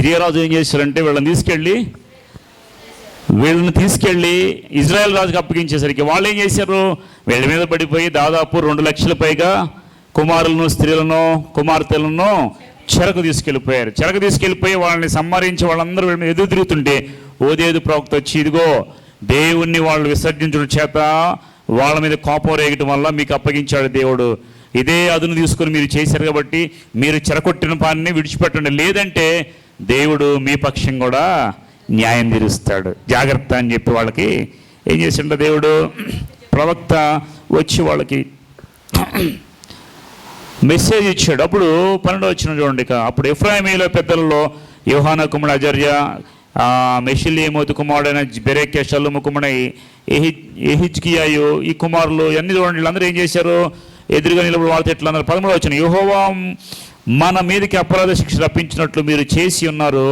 సిరియరాజు ఏం చేశారంటే వీళ్ళని తీసుకెళ్ళి వీళ్ళని తీసుకెళ్ళి ఇజ్రాయెల్ రాజుకి అప్పగించేసరికి వాళ్ళు ఏం చేశారు? వీళ్ళ మీద పడిపోయి దాదాపు రెండు లక్షల పైగా కుమారులను స్త్రీలను కుమార్తెలను చెరకు తీసుకెళ్ళిపోయారు. చెరకు తీసుకెళ్ళిపోయి వాళ్ళని సంహరించి వాళ్ళందరూ వీళ్ళ మీద ఎదురు తిరుగుతుంటే ఓదేదు ప్రవక్త వచ్చి ఇదిగో దేవుణ్ణి వాళ్ళు విసర్జించడం చేత వాళ్ళ మీద కోపం రేగటం వల్ల మీకు అప్పగించాడు దేవుడు. ఇదే అదును తీసుకొని మీరు చేశారు కాబట్టి మీరు చెరకొట్టిన పనిని విడిచిపెట్టండి. లేదంటే దేవుడు మీ పక్షం కూడా న్యాయం తీరుస్తాడు. జాగ్రత్త అని చెప్పి వాళ్ళకి ఏం చేసిండ దేవుడు? ప్రవక్త వచ్చి వాళ్ళకి మెసేజ్ ఇచ్చాడు. అప్పుడు పన్నెండు వచ్చిన చూడండి ఇక. అప్పుడు ఇఫ్రాహిమీల పెద్దలలో యోహాన కుమారుడు అజర్య ఆ, కుమారుడైన బెరేకే షల్లుము కుమారుడై ఎహి ఎహిజ్కియాయు ఈ కుమారులు ఇవన్నీ చూడండి. వీళ్ళందరూ ఏం చేశారు? ఎదురుగా నిలబడి వాళ్ళతో ఎట్లా అన్నారు? పదమూడు వచ్చిన యుహోవా మన మీదకి అపరాధ శిక్ష రప్పించినట్లు మీరు చేసి ఉన్నారు.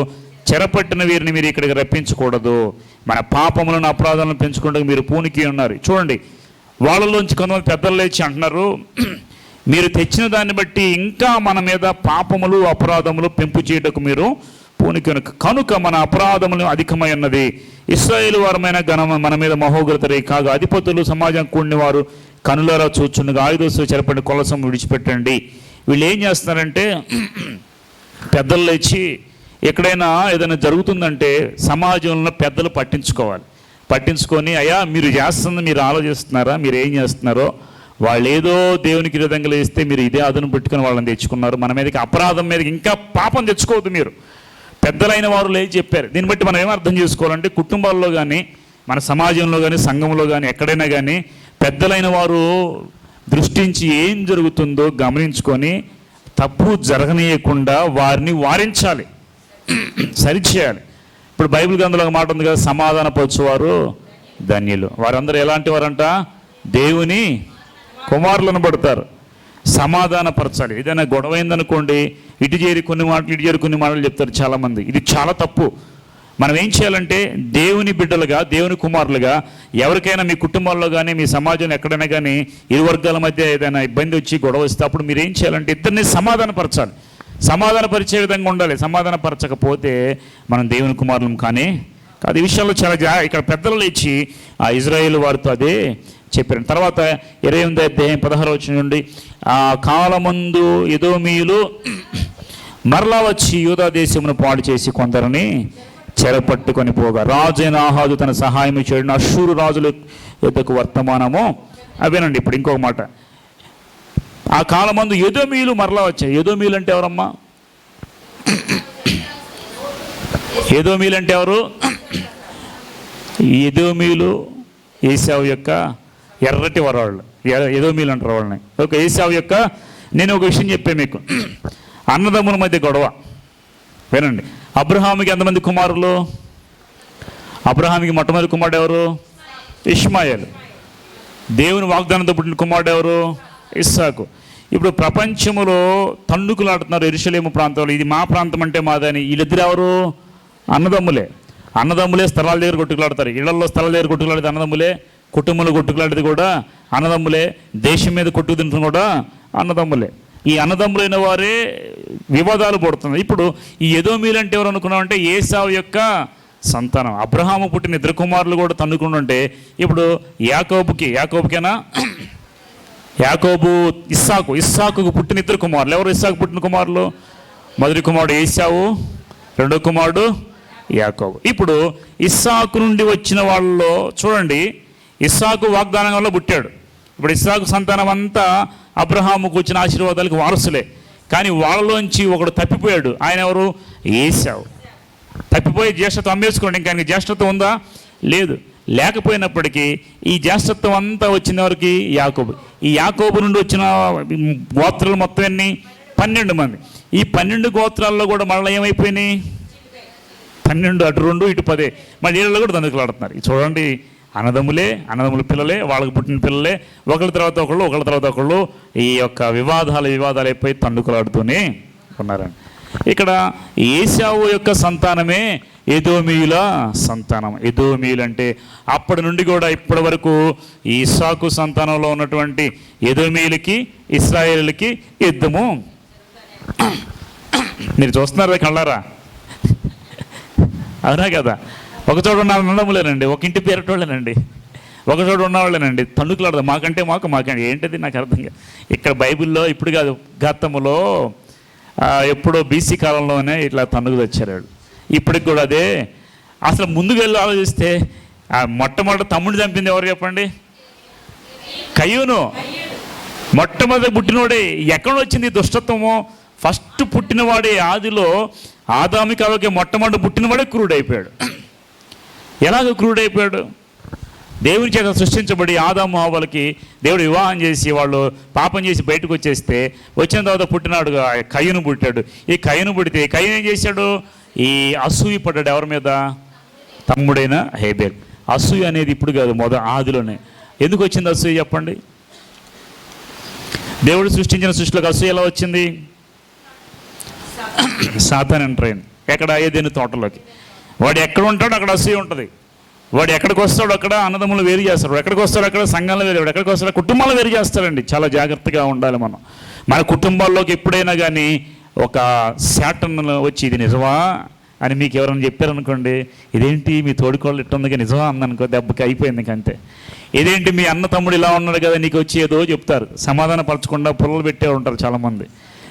చెరపట్టిన వీరిని మీరు ఇక్కడికి రప్పించకూడదు. మన పాపములను అపరాధాలను పెంచుకుంటూ మీరు పూనికి ఉన్నారు. చూడండి వాళ్ళలోంచి కొంతమంది పెద్దలు లేచి అంటున్నారు మీరు తెచ్చిన దాన్ని బట్టి ఇంకా మన మీద పాపములు అపరాధములు పెంపు చేయటకు మీరు పూనికి కనుక మన అపరాధములు అధికమై ఉన్నది. ఇస్రాయేల్ వారమైన ఘనమ మన మీద మహోగ్రతరే కాగా అధిపతులు సమాజం కూడిన వారు కనులారా చూచుండగా ఆయుధోత్సవ చెరపండి కొలసం విడిచిపెట్టండి. వీళ్ళు ఏం చేస్తున్నారంటే పెద్దలు లేచి ఎక్కడైనా ఏదైనా జరుగుతుందంటే సమాజంలో పెద్దలు పట్టించుకోవాలి. పట్టించుకొని అయ్యా మీరు చేస్తుంది మీరు ఆలోచిస్తున్నారా? మీరు ఏం చేస్తున్నారో? వాళ్ళు ఏదో దేవునికి విధంగా వేస్తే మీరు ఇదే అదును పెట్టుకుని వాళ్ళని తెచ్చుకున్నారు. మన మీదకి అపరాధం మీదకి ఇంకా పాపం తెచ్చుకోవద్దు మీరు. పెద్దలైన వారు లేచి చెప్పారు. దీన్ని బట్టి మనం ఏం అర్థం చేసుకోవాలంటే కుటుంబాల్లో కానీ మన సమాజంలో కానీ సంఘంలో కానీ ఎక్కడైనా కానీ పెద్దలైన వారు దృష్టించి ఏం జరుగుతుందో గమనించుకొని తప్పు జరగనీయకుండా వారిని వారించాలి. సరిచేయాలి ఇప్పుడు బైబిల్ గ్రంథంలో ఒక మాట ఉంది కదా సమాధాన పరచువారు ధన్యులు. వారందరూ ఎలాంటి వారంట? దేవుని కుమారులను పడతారు. సమాధానపరచాలి ఏదైనా గొడవ అయిందనుకోండి ఇటు చేరి కొన్ని మాటలు ఇటు చేరి కొన్ని మాటలు చెప్తారు చాలామంది. ఇది చాలా తప్పు. మనం ఏం చేయాలంటే దేవుని బిడ్డలుగా దేవుని కుమారులుగా ఎవరికైనా మీ కుటుంబాల్లో కానీ మీ సమాజంలో ఎక్కడైనా కానీ ఇరు వర్గాల మధ్య ఏదైనా ఇబ్బంది వచ్చి గొడవ వస్తే అప్పుడు మీరు ఏం చేయాలంటే ఇద్దరిని సమాధానపరచాలి. సమాధానపరిచే విధంగా ఉండాలి. సమాధానపరచకపోతే మనం దేవుని కుమారులం కానీ కాదు ఈ విషయంలో చాలా జా ఇక్కడ పెద్దలు లేచి ఆ ఇజ్రాయేల్ వారితో అదే చెప్పారు. తర్వాత ఇరవై ఎనిమిది అధ్యాయం పదహారు వచ్చిన నుండి ఆ కాలమందు ఎదోమీయులు మరలా వచ్చి యూదా దేశమును పాడు చేసి కొందరని చెరపట్టుకొని పోగా. రాజైన ఆహాజు తన సహాయం చేయడం. అశూరు రాజుల యుద్ధకు వర్తమానము. అవేనండి ఇప్పుడు ఇంకొక మాట. ఆ కాలమందు యదోమీలు మరలా వచ్చాయి. యదోమీలు అంటే ఎవరమ్మా? యదోమీలు అంటే ఎవరు? యదోమీలు ఏసావు యొక్క ఎర్రటి వరవాళ్ళు యదోమీలు అంటారు వాళ్ళని. ఓకే ఏసావు యొక్క నేను ఒక విషయం చెప్పాను మీకు. అన్నదమ్ముల మధ్య గొడవ. వినండి. అబ్రహాముకి ఎంతమంది కుమారులు? అబ్రహాముకి మొట్టమొదటి కుమారుడు ఎవరు? ఇష్మాయల్. దేవుని వాగ్దానంతో పుట్టిన కుమారుడు ఎవరు? ఇస్సాకు. ఇప్పుడు ప్రపంచములో తండుకులాడుతున్నారు ఎరుషలేము ప్రాంతంలో. ఇది మా ప్రాంతం అంటే మాదని వీళ్ళిద్దరు ఎవరు? అన్నదమ్ములే. అన్నదమ్ములే స్థలాల దగ్గర కొట్టుకులాడతారు. ఇళ్ళలో స్థలాల దగ్గర కొట్టుకులాడేది అన్నదమ్ములే. కుటుంబంలో కొట్టుకులాడేది కూడా అన్నదమ్ములే. దేశం మీద కొట్టుకు తింటుంది కూడా అన్నదమ్ములే. ఈ అన్నదమ్ములైన వారే వివాదాలు పడుతున్నాయి ఇప్పుడు ఈ ఎదోమీలు అంటే ఎవరు అనుకున్నామంటే ఏసావు యొక్క సంతానం. అబ్రహాము పుట్టిన ఇద్దరు కుమారులు కూడా తన్నుకుంటుంటే ఇప్పుడు యాకోబుకి యాకోబుకేనా? యాకోబు ఇస్సాకు ఇస్సాకుకు పుట్టిన ఇద్దరు కుమారులు. ఎవరు ఇస్సాకు పుట్టిన కుమారులు? మొదటి కుమారుడు ఏసావు రెండో కుమారుడు యాకోబు. ఇప్పుడు ఇస్సాకు నుండి వచ్చిన వాళ్ళలో చూడండి ఇస్సాకు వాగ్దానంలో పుట్టాడు. ఇప్పుడు ఇస్సాకు సంతానం అంతా అబ్రహాముకు వచ్చిన ఆశీర్వాదాలకు వారసులే. కానీ వాళ్ళలోంచి ఒకడు తప్పిపోయాడు. ఆయన ఎవరు? ఏసావు తప్పిపోయి జ్యేష్ఠత్వం అమ్మేసుకోండి. ఇంకా ఆయనకి జ్యేష్ఠత్వం ఉందా? లేదు. లేకపోయినప్పటికీ ఈ జ్యేష్ఠత్వం అంతా వచ్చిన వారికి యాకోబు. ఈ యాకోబు నుండి వచ్చిన గోత్రాలు మొత్తం ఎన్ని? పన్నెండు మంది. ఈ పన్నెండు గోత్రాల్లో కూడా మళ్ళీ ఏమైపోయినాయి? పన్నెండు అటు రెండు ఇటు పదే. మళ్ళీ వీళ్ళలో కూడా దందుకులాడుతున్నారు చూడండి. అన్నదమ్ములే అన్నదమ్ముల పిల్లలే వాళ్ళకి పుట్టిన పిల్లలే ఒకళ్ళ తర్వాత ఒకళ్ళు ఒకళ్ళ తర్వాత ఒకళ్ళు ఈ యొక్క వివాదాలు వివాదాలు అయిపోయి తండుకులాడుతూనే ఉన్నారండి. ఇక్కడ ఏసావు యొక్క సంతానమే ఎదోమీయుల సంతానం. ఎదోమీయులు అంటే అప్పటి నుండి కూడా ఇప్పటి వరకు ఈ సంతానంలో ఉన్నటువంటి ఎదోమీయులకి ఇస్రాయేలులకి యుద్ధము. మీరు చూస్తున్నారా కళ్ళారా? అవునా కదా? ఒక చోట ఉన్న ఉండములేనండి ఒక ఇంటి పేరటోళ్ళేనండి. ఒక చోట ఉన్నవాళ్ళేనండి తణుకులాడదు. మాకంటే మాకు మాకంటే. ఏంటిది? నాకు అర్థం కాదు. ఇక్కడ బైబిల్లో ఇప్పుడు కాదు గతంలో ఎప్పుడో బీసీ కాలంలోనే ఇట్లా తణుకులు వచ్చారు ఇప్పటికి కూడా అదే. అసలు ముందుకు వెళ్ళి ఆలోచిస్తే ఆ మొట్టమొదటి తమ్ముడు చంపింది ఎవరు చెప్పండి? కయ్యూను. మొట్టమొదటి పుట్టినవాడే ఎక్కడ వచ్చింది దుష్టత్వము? ఫస్ట్ పుట్టినవాడే ఆదిలో ఆదామి మొట్టమొదటి పుట్టినవాడే క్రూడైపోయాడు. ఎలాగ క్రూడైపోయాడు? దేవుని చేత సృష్టించబడి ఆదాము హవ్వలకి దేవుడు వివాహం చేసి వాళ్ళు పాపం చేసి బయటకు వచ్చేస్తే వచ్చిన తర్వాత పుట్టినాడు కయ్యను పుట్టాడు. ఈ కయ్యను పుడితే కయ్యను ఏం చేశాడు? ఈ అసూయ పడ్డాడు ఎవరి మీద? తమ్ముడైన హేబేల్. అసూయ అనేది ఇప్పుడు కాదు మొద ఆదిలోనే. ఎందుకు వచ్చింది అసూయ చెప్పండి? దేవుడు సృష్టించిన సృష్టిలోకి అసూయ ఎలా వచ్చింది? సాతాన్. ట్రైన్ ఎక్కడ? ఏదైనా తోటలోకి. వాడు ఎక్కడ ఉంటాడో అక్కడ అసూయ ఉంటుంది. వాడు ఎక్కడికి వస్తాడో అక్కడ అన్నదమ్ములు వేరు చేస్తాడు ఎక్కడికి వస్తాడు అక్కడ సంఘాలు వేరు. వాడు ఎక్కడికి వస్తాడు కుటుంబాలు వేరు చేస్తారండి. చాలా జాగ్రత్తగా ఉండాలి మనం. మన కుటుంబాల్లోకి ఎప్పుడైనా కానీ ఒక శాటన్ వచ్చి ఇది నిజమా అని మీకు ఎవరైనా చెప్పారనుకోండి ఇదేంటి మీ తోడుకోళ్ళు ఇట్టుందిగా నిజమా? అందనుకో దెబ్బకి అయిపోయింది అంతే. ఇదేంటి మీ అన్న తమ్ముడు ఇలా ఉన్నాడు కదా నీకు వచ్చి ఏదో చెప్తారు. సమాధాన పరచకుండా పుల్లలు పెట్టే ఉంటారు చాలామంది.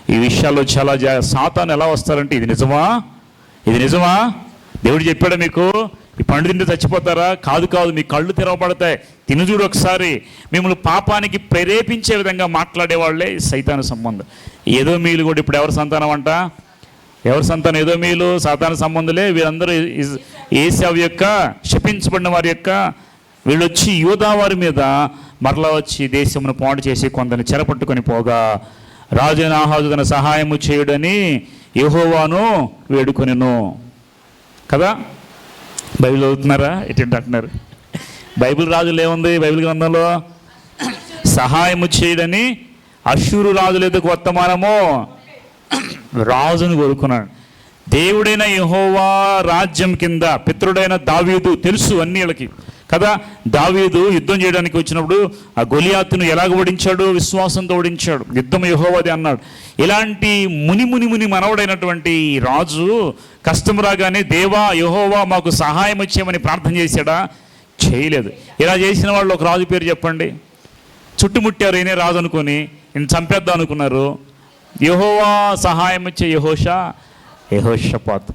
ఈ విషయాల్లో చాలా జా సాతాను ఎలా వస్తారంటే ఇది నిజమా? ఇది నిజమా? దేవుడు చెప్పాడు మీకు ఈ పండు తింటే చచ్చిపోతారా? కాదు కాదు మీ కళ్ళు తెరవబడతాయి. తిను చూడు ఒకసారి. మిమ్మల్ని పాపానికి ప్రేరేపించే విధంగా మాట్లాడేవాళ్ళే సైతాన సంబంధం. ఏదో మీలు కూడా ఇప్పుడు ఎవరి సంతానం అంట? ఎవరి సంతానం? ఏదో మీలు సాతాన సంబంధులే. వీరందరూ ఏసావు యొక్క శపించబడిన వారి యొక్క వీళ్ళు వచ్చి యోధా వారి మీద మరలా వచ్చి దేశమును పాడు చేసి కొందరిని చెరపట్టుకొని పోగా. రాజైన ఆహాజు తన సహాయము చేయుడని యహోవాను వేడుకొనిను. కదా? బైబిల్ చదువుతున్నారా? ఎటు అంటున్నారు. బైబిల్ రాజులు ఏముంది బైబిల్ గ్రంథంలో? సహాయము చేయడని అశ్షూరు రాజుల ఎదుకు వర్తమానము? రాజును కోరుకున్నాడు. దేవుడైన యహోవా రాజ్యం కింద పితృడైన దావీదు తెలుసు అన్ని వీళ్ళకి. కదా? దావీదు యుద్ధం చేయడానికి వచ్చినప్పుడు ఆ గొలియాతును ఎలాగ ఓడించాడు? విశ్వాసంతో ఓడించాడు. యుద్ధం యహోవది అన్నాడు. ఇలాంటి ముని ముని ముని మనవడైనటువంటి రాజు కష్టం రాగానే దేవా యహోవా మాకు సహాయం వచ్చేయమని ప్రార్థన చేశాడా? చేయలేదు. ఇలా చేసిన వాళ్ళు ఒక రాజు పేరు చెప్పండి. చుట్టుముట్టారు ఈయనే రాజు అనుకొని నేను చంపేద్దాం అనుకున్నారు. యహోవా సహాయం వచ్చే యహోషా యహోషపాత్.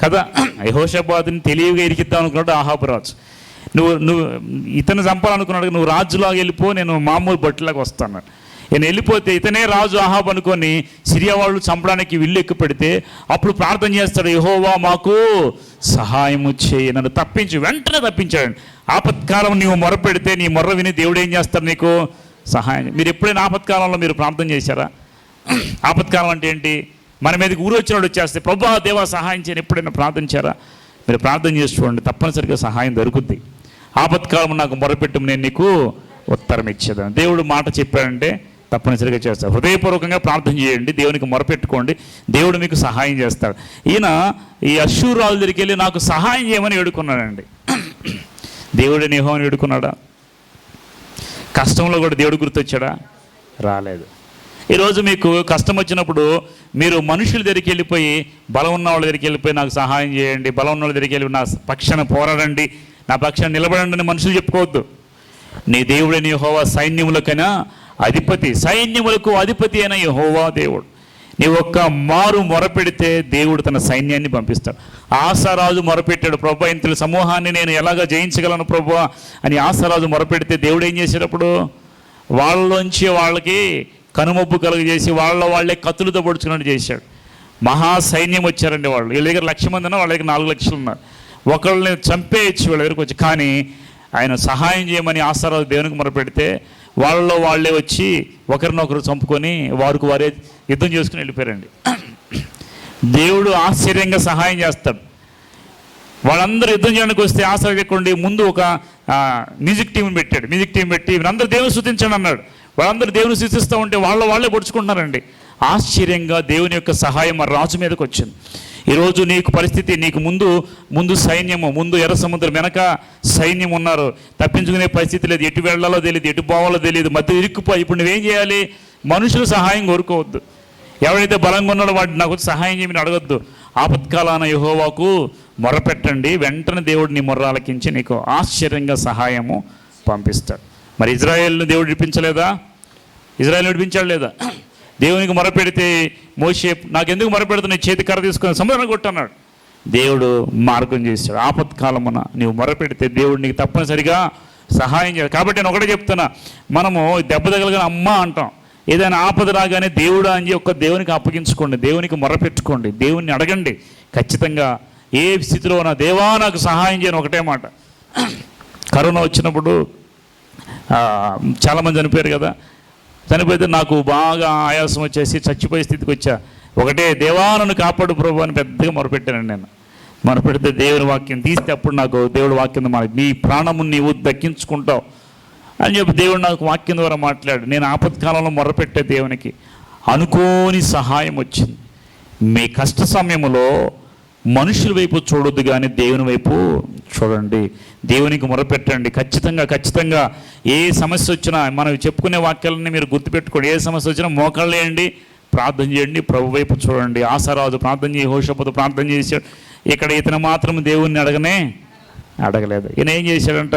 కదా? యహోషపాత్ని తెలివిగా ఇరికిద్దాం అనుకున్నాడు ఆహాపురాజు రాజు. నువ్వు నువ్వు ఇతను చంపాలనుకున్నాడు నువ్వు రాజులాగా వెళ్ళిపో నేను మామూలు బట్టలాగా వస్తాను. నేను వెళ్ళిపోతే ఇతనే రాజు ఆహాబ్ అనుకొని సిరియా వాళ్ళు చంపడానికి విల్లు ఎక్కు పెడితే అప్పుడు ప్రార్థన చేస్తాడు యహోవా మాకు సహాయము చేయి. నన్ను తప్పించు వెంటనే తప్పించాడు. ఆపత్కాలం నీవు మొర పెడితే నీ మొర్ర విని దేవుడు ఏం చేస్తాడు నీకు సహాయం మీరు ఎప్పుడైనా ఆపత్కాలంలో మీరు ప్రార్థన చేశారా? ఆపత్కాలం అంటే ఏంటి? మన మీదకి ఊరు వచ్చినప్పుడు వచ్చేస్తే ప్రభా దేవా సహాయం చేయని ఎప్పుడైనా ప్రార్థించారా? మీరు ప్రార్థన చేసి చూడండి తప్పనిసరిగా సహాయం దొరుకుద్ది. ఆపత్కాలం నాకు మొరపెట్టు నేను నీకు ఉత్తరం ఇచ్చేదాను దేవుడు మాట చెప్పాడంటే తప్పనిసరిగా చేస్తాడు. హృదయపూర్వకంగా ప్రార్థన చేయండి దేవునికి మొరపెట్టుకోండి దేవుడు మీకు సహాయం చేస్తాడు. ఈయన ఈ అశ్షూరాల దగ్గరికి వెళ్ళి నాకు సహాయం చేయమని వేడుకున్నాడండి దేవుడు నిహోని వేడుకున్నాడా కష్టంలో కూడా దేవుడు గుర్తొచ్చాడా? రాలేదు. ఈరోజు మీకు కష్టం వచ్చినప్పుడు మీరు మనుషుల దగ్గరికి వెళ్ళిపోయి బలం ఉన్న వాళ్ళ దగ్గరికి వెళ్ళిపోయి నాకు సహాయం చేయండి బలం ఉన్న వాళ్ళ దగ్గరికి వెళ్ళి నా పక్షాన పోరాడండి నా పక్షాన్ని నిలబడండి మనుషులు చెప్పుకోవద్దు. నీ దేవుడని హోవా సైన్యములకైనా అధిపతి సైన్యములకు అధిపతి అయిన హోవా దేవుడు. నీ ఒక్క మారు మొరపెడితే దేవుడు తన సైన్యాన్ని పంపిస్తాడు. ఆశారాజు మొరపెట్టాడు. ప్రభా ఇంతల సమూహాన్ని నేను ఎలాగ జయించగలను ప్రభా? అని ఆశారాజు మొరపెడితే దేవుడు ఏం చేసేటప్పుడు? వాళ్ళలోంచి వాళ్ళకి కనుమొబ్బు కలుగజేసి వాళ్ళ వాళ్ళే కత్తులతో పొడుచుకున్నట్టు చేశాడు. మహా సైన్యం వచ్చారండి వాళ్ళు. వీళ్ళ దగ్గర లక్ష మంది ఉన్నా వాళ్ళ దగ్గర నాలుగు లక్షలు ఉన్నారు. ఒకళ్ళని చంపేయచ్చు వీళ్ళ దగ్గరకు వచ్చి. కానీ ఆయన సహాయం చేయమని ఆశారాజు దేవునికి మొరపెడితే వాళ్ళలో వాళ్ళే వచ్చి ఒకరినొకరు చంపుకొని వారికి వారే యుద్ధం చేసుకుని వెళ్ళిపోయారండి. దేవుడు ఆశ్చర్యంగా సహాయం చేస్తాడు. వాళ్ళందరూ యుద్ధం చేయడానికి వస్తే ఆశ్చర్యకుండి ముందు ఒక మ్యూజిక్ టీం పెట్టాడు. మ్యూజిక్ టీం పెట్టి వీరందరూ దేవుని స్థుతించండి అన్నాడు. వాళ్ళందరూ దేవుని స్థుతిస్తూ ఉంటే వాళ్ళ వాళ్ళే పొడుచుకుంటున్నారండి. ఆశ్చర్యంగా దేవుని యొక్క సహాయం రాజు మీదకి వచ్చింది. ఈరోజు నీకు పరిస్థితి నీకు ముందు ముందు సైన్యము ముందు ఎర్ర సముద్రం వెనక సైన్యం ఉన్నారు. తప్పించుకునే పరిస్థితి లేదు. ఎటు వెళ్ళాలో తెలియదు ఎటు పోవాలో తెలియదు. మధ్య ఇరుక్కుపోయి ఇప్పుడు నువ్వేం చేయాలి? మనుషులు సహాయం కోరుకోవద్దు. ఎవరైతే బలంగా ఉన్నాడో వాడు నాకు సహాయం చేయమని అడగద్దు. ఆపత్కాలాన యహోవాకు మొరపెట్టండి. వెంటనే దేవుడు నీ మొర్ర ఆలకించి నీకు ఆశ్చర్యంగా సహాయము పంపిస్తాడు. మరి ఇజ్రాయేల్ను దేవుడు విడిపించలేదా? ఇజ్రాయెల్ విడిపించాడు లేదా? దేవునికి మొరపెడితే మోసే నాకెందుకు మొరపెడుతున్నా చేతి కర్ర తీసుకొని సముద్రం కొట్టన్నాడు. దేవుడు మార్గం చేశాడు. ఆపత్కాలమున నీవు మొరపెడితే దేవుడు నీకు తప్పనిసరిగా సహాయం చేయాలి. కాబట్టి నేను ఒకటే చెప్తున్నా. మనము దెబ్బ తగలగానే అమ్మ అంటాం. ఏదైనా ఆపద రాగానే దేవుడు అని ఒక్క దేవునికి అప్పగించుకోండి. దేవునికి మొరపెట్టుకోండి. దేవుణ్ణి అడగండి. ఖచ్చితంగా ఏ స్థితిలో ఉన్నా దేవా నాకు సహాయం చేయను ఒకటే మాట. కరోనా వచ్చినప్పుడు చాలామంది చనిపోయారు కదా. చనిపోతే నాకు బాగా ఆయాసం వచ్చేసి చచ్చిపోయే స్థితికి వచ్చా. ఒకటే దేవా నన్ను కాపాడు ప్రభు అని పెద్దగా మొరపెట్టానండి నేను. మొరపెడితే దేవుని వాక్యం తీస్తే అప్పుడు నాకు దేవుడి వాక్యం మన నీ ప్రాణము నీవు దక్కించుకుంటావు అని చెప్పి దేవుడు నాకు వాక్యం ద్వారా మాట్లాడు. నేను ఆపత్కాలంలో మొరపెట్టే దేవునికి అనుకోని సహాయం వచ్చింది. మీ కష్ట సమయంలో మనుషుల వైపు చూడొద్దు కానీ దేవుని వైపు చూడండి. దేవునికి మొరపెట్టండి. ఖచ్చితంగా ఖచ్చితంగా ఏ సమస్య వచ్చినా మనం చెప్పుకునే వాక్యాలని మీరు గుర్తుపెట్టుకోండి. ఏ సమస్య వచ్చినా మోకాళ్ళు ప్రార్థన చేయండి ప్రభు వైపు చూడండి. ఆశారాజు ప్రార్థన చేయి హోషపతి ప్రార్థన చేశాడు. ఇక్కడ ఇతను మాత్రం దేవుణ్ణి అడగనే అడగలేదు. ఈయన ఏం చేశాడంట?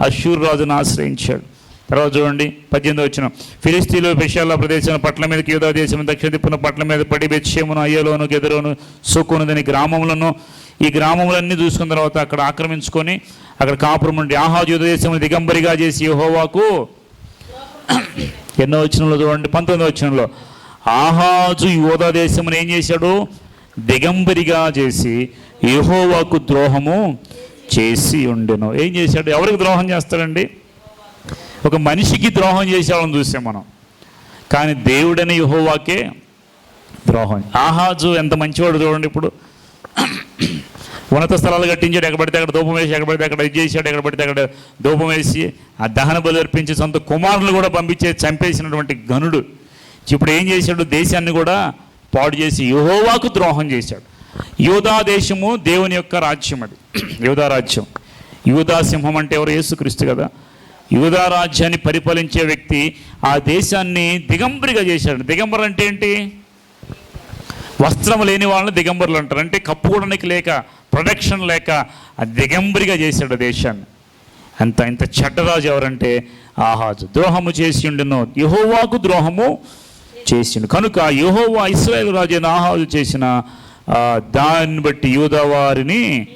అశూర్ రాజును ఆశ్రయించాడు. తర్వాత చూడండి పద్దెనిమిది వచ్చిన. ఫిలిస్తీన్లో విషయాల ప్రదేశం పట్ల మీద యూదా దేశం దక్షిణ దిప్పున పట్ల మీద పడి బెచ్చేమును అయ్యలోను గెదరోను సోకునుదని గ్రామములను ఈ గ్రామములన్నీ చూసుకున్న తర్వాత అక్కడ ఆక్రమించుకొని అక్కడ కాపురం ఉండి ఆహా యూదా దేశమును దిగంబరిగా చేసి యహోవాకు ఎన్నో వచనంలో చూడండి పంతొమ్మిది వచనంలో ఆహాజు యోధా దేశమును ఏం చేశాడు? దిగంబరిగా చేసి యహోవాకు ద్రోహము చేసి ఉండెను. ఏం చేశాడు? ఎవరికి ద్రోహం చేస్తాడండి? ఒక మనిషికి ద్రోహం చేసేవాళ్ళని చూసాం మనం. కానీ దేవుడని యుహోవాకే ద్రోహం. ఆహాజు ఎంత మంచివాడు చూడండి ఇప్పుడు. ఉన్నత స్థలాలు కట్టించాడు ఎక్కడ పడితే అక్కడ ధూపం వేసి ఎక్కడ పడితే అక్కడ ఇది చేశాడు ఎక్కడ పడితే అక్కడ ధూపం వేసి ఆ దహన బలి అర్పించి సొంత కుమారులు కూడా పంపించే చంపేసినటువంటి గనుడు ఇప్పుడు ఏం చేశాడు? దేశాన్ని కూడా పాడు చేసి యుహోవాకు ద్రోహం చేశాడు. యూదా దేశము దేవుని యొక్క రాజ్యం అది. యూదా రాజ్యం. యూదా సింహం అంటే ఎవరు? యేసుక్రీస్తు కదా. యూదా రాజ్యాన్ని పరిపాలించే వ్యక్తి ఆ దేశాన్ని దిగంబరిగా చేశాడు. దిగంబర్ అంటే ఏంటి? వస్త్రం లేని వాళ్ళని దిగంబరులు అంటారు. అంటే కప్పుకోవడానికి లేక ప్రొటెక్షన్ లేక దిగంబరిగా చేశాడు దేశాన్ని. అంత ఇంత చెడ్డరాజు ఎవరంటే ఆహాజు. ద్రోహము చేసి ఉండును. యహోవాకు ద్రోహము చేసిండు. కనుక యహోవా ఇస్రాయేల్ రాజు ఆహాజు చేసిన దాన్ని బట్టి యూదవారిని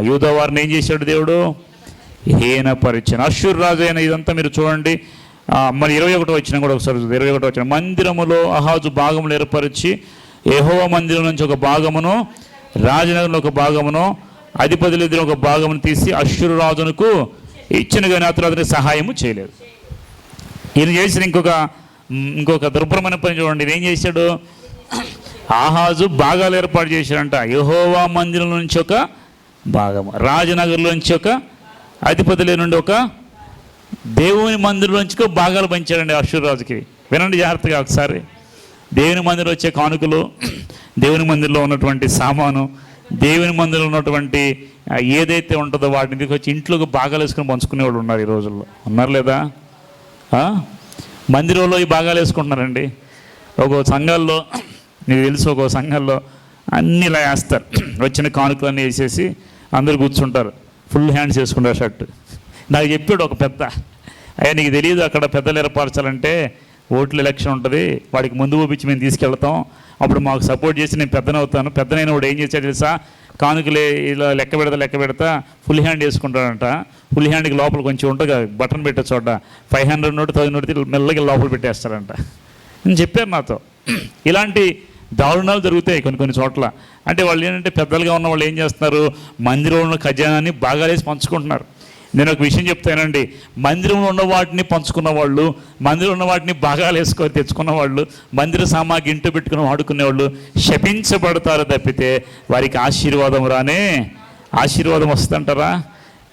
యూదవారిని ఏం చేశాడు దేవుడు? హీనపరిచిన అశ్వర్ రాజు అయిన ఇదంతా మీరు చూడండి. మరి ఇరవై ఒకటో వచ్చిన కూడా ఒకసారి ఇరవై ఒకటో వచ్చిన మందిరములో అహాజు భాగములు ఏర్పరిచి ఏహోవ మందిరం నుంచి ఒక భాగమును రాజనగరం ఒక భాగమును అధిపతుల ఎదురు ఒక భాగమును తీసి అశ్వరు రాజునకు ఇచ్చిన కానీ అతను అతనికి సహాయము చేయలేదు. ఈయన చేసిన ఇంకొక ఇంకొక దుర్భరమైన పని చూడండి. ఏం చేశాడు? ఆహాజు భాగాలు ఏర్పాటు చేశాడంట. యహోవా మందిరం నుంచి ఒక భాగము రాజనగర్లో నుంచి ఒక అధిపతుల నుండి ఒక దేవుని మందిరంలోంచి ఒక భాగాలు పంచాడండి అశ్వరాజుకి వినండి జాగ్రత్తగా ఒకసారి. దేవుని మందిరం వచ్చే కానుకలు దేవుని మందిరంలో ఉన్నటువంటి సామాను దేవుని మందిరంలో ఉన్నటువంటి ఏదైతే ఉంటుందో వాటిని తీసుకొచ్చి ఇంట్లోకి భాగాలు వేసుకుని పంచుకునేవాళ్ళు ఉన్నారు ఈ రోజుల్లో. ఉన్నారు లేదా? మందిరంలో ఈ భాగాలు వేసుకుంటున్నారండి. ఒక సంఘాల్లో నీకు తెలుసు ఒక సంఘాల్లో అన్నీ ఇలా వేస్తారు. వచ్చిన కానుకలన్నీ వేసేసి అందరు కూర్చుంటారు. ఫుల్ హ్యాండ్స్ వేసుకుంటారు షర్ట్. నాకు చెప్పాడు ఒక పెద్ద. అయ్యా నీకు తెలియదు అక్కడ పెద్దలు ఏర్పరచాలంటే ఓట్ల ఎలక్షన్ ఉంటుంది. వాడికి ముందు పంపించి మేము తీసుకెళ్తాం. అప్పుడు మాకు సపోర్ట్ చేసి నేను పెద్దనవుతాను పెద్దనైన వాడు ఏం చేశాడు తెలుసా? కానుకలే ఇలా లెక్క పెడతా లెక్క పెడతా ఫుల్ హ్యాండ్ వేసుకుంటాడంట. ఫుల్ హ్యాండ్కి లోపల కొంచెం ఉంటుంది కదా, బటన్ పెట్టే చోట. ఫైవ్ హండ్రెడ్ నోటి థౌసండ్ నోటి మెల్లగా లోపల పెట్టేస్తారంట నేను చెప్పారు నాతో. ఇలాంటి దారుణాలు జరుగుతాయి కొన్ని కొన్ని చోట్ల. అంటే వాళ్ళు ఏంటంటే పెద్దలుగా ఉన్న వాళ్ళు ఏం చేస్తున్నారు? మందిరంలో ఉన్న ఖజానాన్ని బాగాలేసి పంచుకుంటున్నారు. నేను ఒక విషయం చెప్తానండి. మందిరంలో ఉన్న వాటిని పంచుకున్న వాళ్ళు మందిరంలో ఉన్న వాటిని భాగాలు వేసుకొని తెచ్చుకున్న వాళ్ళు మందిర సామాగ్రి ఇంట్లో పెట్టుకుని వాడుకునే వాళ్ళు శపించబడతారు తప్పితే వారికి ఆశీర్వాదం రానే ఆశీర్వాదం వస్తుందంటారా?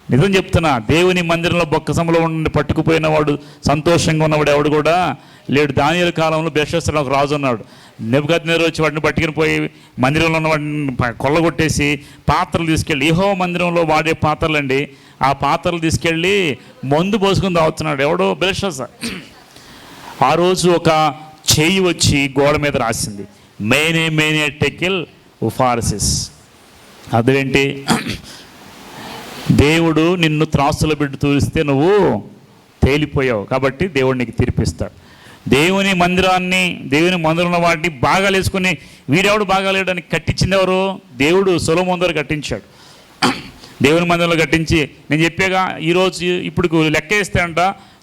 నిజం చెప్తున్నా దేవుని మందిరంలో బొక్కసంలో ఉండి పట్టుకుపోయిన వాడు సంతోషంగా ఉన్నవాడు ఎవడు కూడా లేడు దానియల కాలంలో బెషస్లో ఒక రాజు ఉన్నాడు. నెబద్ వచ్చి వాటిని పట్టుకుని పోయి మందిరంలో ఉన్న వాటిని కొల్లగొట్టేసి పాత్రలు తీసుకెళ్ళి ఇహో మందిరంలో వాడే పాత్రలండి. ఆ పాత్రలు తీసుకెళ్ళి మందు పోసుకుని తాగుతున్నాడు. ఎవడో బెషస్ ఆ రోజు ఒక చేయి వచ్చి గోడ మీద రాసింది. మేనే మేనే టెకిల్ ఉఫారసిస్. అదేంటి? దేవుడు నిన్ను త్రాసుల బిడ్డ తూరిస్తే నువ్వు తేలిపోయావు. కాబట్టి దేవుడు నీకు తీర్పిస్తాడు. దేవుని మందిరాన్ని దేవుని మందిరంలో వాటిని బాగాలేసుకుని వీడెవడు బాగాలేడని కట్టించింది ఎవరు? దేవుడు సొలమందరు కట్టించాడు. దేవుని మందిరంలో కట్టించి నేను చెప్పాగా ఈరోజు ఇప్పుడు లెక్క వేస్తే అంట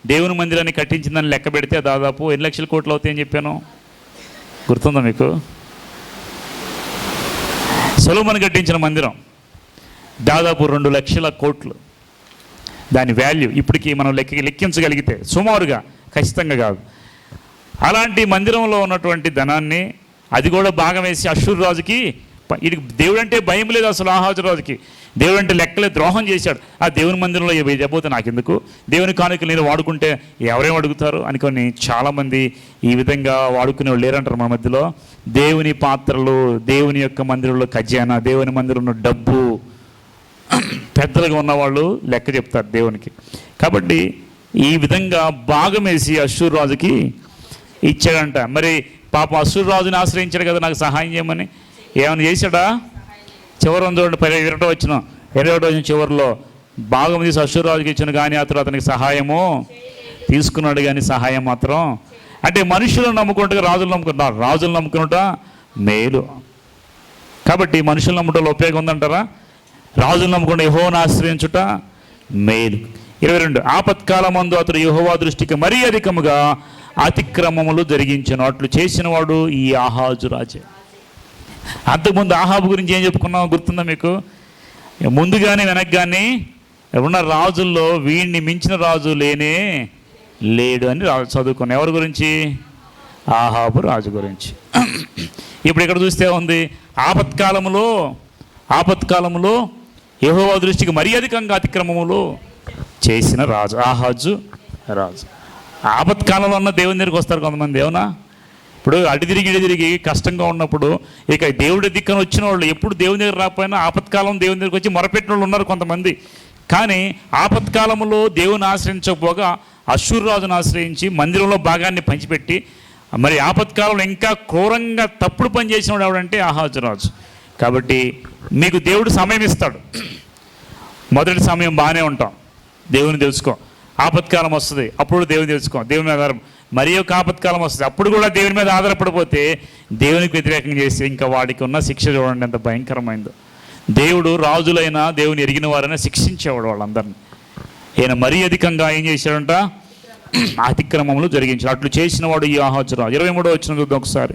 దేవుని మందిరాన్ని కట్టించిందని లెక్క పెడితే దాదాపు ఎన్ని లక్షల కోట్లు అవుతాయని చెప్పాను? గుర్తుందా మీకు? సొలమని కట్టించిన మందిరం దాదాపు రెండు లక్షల కోట్లు. దాని వాల్యూ ఇప్పటికి మనం లెక్క లెక్కించగలిగితే సుమారుగా ఖచ్చితంగా కాదు. అలాంటి మందిరంలో ఉన్నటువంటి ధనాన్ని అది కూడా భాగం వేసి అశ్వరాజుకి ఇది దేవుడు అంటే భయం లేదు అసలు ఆహాజు రాజుకి. దేవుడు అంటే లెక్కలే ద్రోహం చేశాడు. ఆ దేవుని మందిరంలో ఇవి చెప్పబోతే నాకెందుకు? దేవుని కానుకలు నేను వాడుకుంటే ఎవరేం అడుగుతారు? అనుకొని చాలామంది ఈ విధంగా వాడుకునే వాళ్ళు లేరంటారు మన మధ్యలో. దేవుని పాత్రలు దేవుని యొక్క మందిరంలో ఖజానా దేవుని మందిరంలో డబ్బు పెద్దలుగా ఉన్నవాళ్ళు లెక్క చెప్తారు దేవునికి. కాబట్టి ఈ విధంగా భాగం వేసి అశ్షూర్ రాజుకి ఇచ్చాడంట. మరి పాప అశ్షూర్ రాజుని ఆశ్రయించాడు కదా నాకు సహాయం చేయమని. ఏమైనా చేశాడా? చివరి చూడండి పది ఇరవై వచ్చిన ఇరవై ఒకటి వచ్చిన చివరిలో భాగం తీసి అశ్షూర్ ఇచ్చిన కానీ అతడు అతనికి సహాయము తీసుకున్నాడు కానీ సహాయం మాత్రం. అంటే మనుషులను నమ్ముకుంటే రాజులు నమ్ముకుంటారు రాజులు నమ్ముకున్నట మేలు. కాబట్టి మనుషులు నమ్ముటలో ఉపయోగం ఉందంటారా? రాజులు నమ్ముకుంటే యహోను ఆశ్రయించుట మేలు. ఇరవై రెండు ఆపత్కాలమందు అతడు యహోవా దృష్టికి మరీ అధికముగా అతిక్రమములు జరిగించను అట్లు చేసిన వాడు ఈ ఆహాజు రాజే. అంతకుముందు ఆహాబు గురించి ఏం చెప్పుకున్నామో గుర్తుందా మీకు? ముందుగానే వెనక్గానే ఉన్న రాజుల్లో వీడిని మించిన రాజు లేనే లేడు అని రాజు చదువుకున్నాం ఎవరి గురించి? ఆహాబు రాజు గురించి. ఇప్పుడు ఇక్కడ చూస్తే ఉంది ఆపత్కాలములో ఆపత్కాలములో యహోవా దృష్టికి మరీ అధికంగా అతిక్రమములు చేసిన రాజు ఆహాజు రాజు. ఆపత్కాలంలో ఉన్న దేవుని దగ్గరికి వస్తారు కొంతమంది ఏమన్నా? ఇప్పుడు అటు తిరిగి ఇటు తిరిగి కష్టంగా ఉన్నప్పుడు ఇక దేవుడి దిక్కన వచ్చిన వాళ్ళు ఎప్పుడు దేవుని దగ్గర రాకపోయినా ఆపత్కాలం దేవుని దగ్గరికి వచ్చి మొరపెట్టిన వాళ్ళు ఉన్నారు కొంతమంది. కానీ ఆపత్కాలంలో దేవుని ఆశ్రయించకపోగా అశ్వరాజును ఆశ్రయించి మందిరంలో భాగాన్ని పంచిపెట్టి మరి ఆపత్కాలంలో ఇంకా క్రూరంగా తప్పుడు పని చేసినవాడు ఎవడంటే ఆహాజరాజు కాబట్టి మీకు దేవుడు సమయం ఇస్తాడు. మొదటి సమయం బాగానే ఉంటాం. దేవుని తెలుసుకో. ఆపత్కాలం వస్తుంది. అప్పుడు దేవుని తెలుసుకో. దేవుని మీద ఆధారం. మరి యొక్క ఆపత్కాలం వస్తుంది. అప్పుడు కూడా దేవుని మీద ఆధారపడిపోతే దేవునికి వ్యతిరేకంగా చేస్తే ఇంకా వాడికి ఉన్న శిక్ష చూడండి ఎంత భయంకరమైందో. దేవుడు రాజులైనా దేవుని ఎరిగిన వారైనా శిక్షించేవాడు వాళ్ళందరినీ. ఈయన మరీ అధికంగా ఏం చేశాడంట? అతిక్రమములు జరిగించాడు. అట్లు చేసిన వాడు ఈ ఆహోచరాజు ఇరవై మూడో వచ్చిన చూద్దాం ఒకసారి.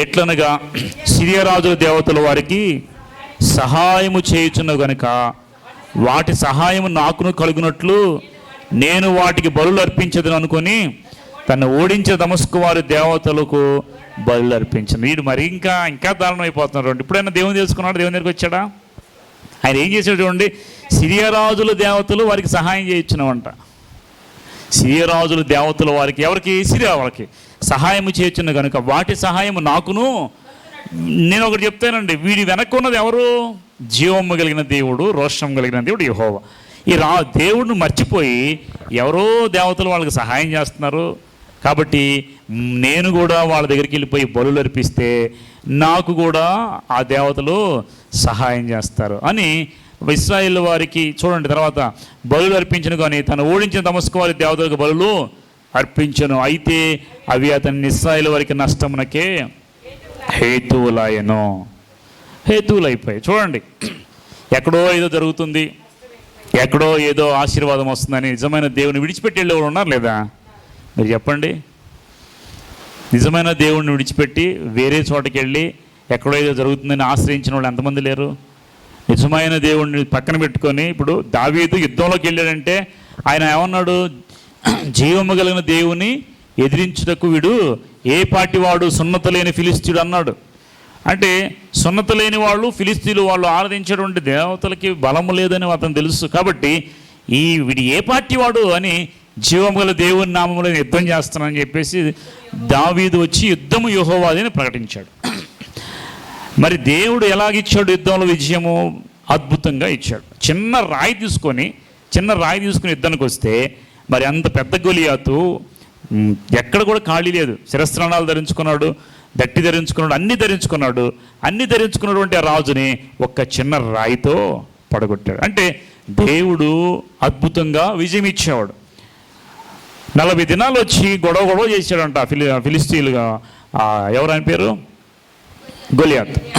ఎట్లనగా సిరియరాజుల దేవతల వారికి సహాయము చేయుచున్న గనుక వాటి సహాయం నాకును కలుగునట్లు నేను వాటికి బలులు అర్పించదని అనుకొని తను ఓడించిన దమస్కు వారి దేవతలకు బలులు అర్పించను వీడు మరి ఇంకా ఇంకా దారుణం అయిపోతున్నారు ఇప్పుడైనా దేవుని తెలుసుకున్నాడు? దేవుని దగ్గరికి వచ్చాడా? ఆయన ఏం చేశాడు చూడండి? సిరియరాజుల దేవతలు వారికి సహాయం చేయించినవంట. సిరియరాజుల దేవతల వారికి ఎవరికి? సిరియా వాళ్ళకి సహాయం చేయొచ్చును కనుక వాటి సహాయము నాకును నేను ఒకటి చెప్తానండి. వీడి వెనక్కి ఉన్నది ఎవరు? జీవము కలిగిన దేవుడు రోషం కలిగిన దేవుడు యహోవా. ఈ రా దేవుడిని మర్చిపోయి ఎవరో దేవతలు వాళ్ళకి సహాయం చేస్తున్నారు. కాబట్టి నేను కూడా వాళ్ళ దగ్గరికి వెళ్ళిపోయి బలులు అర్పిస్తే నాకు కూడా ఆ దేవతలు సహాయం చేస్తారు అని ఇస్రాయిల్ వారికి చూడండి తర్వాత బలులు అర్పించను కానీ తను ఓడించిన తమస్కు వారి దేవతలకు బలులు అర్పించను. అయితే అవి అతని ఇస్రాయిల్ వారికి నష్టమునకే హేతువులాయను. హేతువులు చూడండి. ఎక్కడో ఏదో జరుగుతుంది. ఎక్కడో ఏదో ఆశీర్వాదం వస్తుందని నిజమైన దేవుని విడిచిపెట్టి వెళ్ళేవారు ఉన్నారు లేదా? మీరు చెప్పండి. నిజమైన దేవుణ్ణి విడిచిపెట్టి వేరే చోటకి వెళ్ళి ఎక్కడో ఏదో జరుగుతుందని ఆశ్రయించిన వాళ్ళు ఎంతమంది లేరు? నిజమైన దేవుడిని పక్కన పెట్టుకొని ఇప్పుడు దావీదు యుద్ధంలోకి వెళ్ళాడంటే ఆయన ఏమన్నాడు? జీవము కలిగిన దేవుని ఎదిరించుటకు వీడు ఏ పార్టీ వాడు సున్నత లేని ఫిలిస్తీయుడు అన్నాడు. అంటే సున్నత లేని వాళ్ళు ఫిలిస్తీన్లు వాళ్ళు ఆరాధించేటువంటి దేవతలకి బలము లేదని అతను తెలుసు. కాబట్టి ఈ వీడు ఏ పార్టీ వాడు అని జీవము గల దేవుని నామంలో యుద్ధం చేస్తానని చెప్పేసి దావీదు వచ్చి యుద్ధము యూహోవాదిని ప్రకటించాడు. మరి దేవుడు ఎలాగిచ్చాడు యుద్ధంలో విజయము? అద్భుతంగా ఇచ్చాడు. చిన్న రాయి తీసుకొని చిన్న రాయి తీసుకుని యుద్ధానికి వస్తే మరి అంత పెద్ద గొలియాతు ఎక్కడ కూడా ఖాళీ లేదు. శిరస్త్రాణాలు ధరించుకున్నాడు దట్టి ధరించుకున్నాడు అన్ని ధరించుకున్నాడు. అన్ని ధరించుకున్నటువంటి ఆ రాజుని ఒక్క చిన్న రాయితో పడగొట్టాడు. అంటే దేవుడు అద్భుతంగా విజయం ఇచ్చేవాడు. నలభై దినాలు వచ్చి గొడవ గొడవ చేశాడంట ఫిలి ఫిలిస్తీన్లుగా. ఎవరని పేరు? గొలియాత్.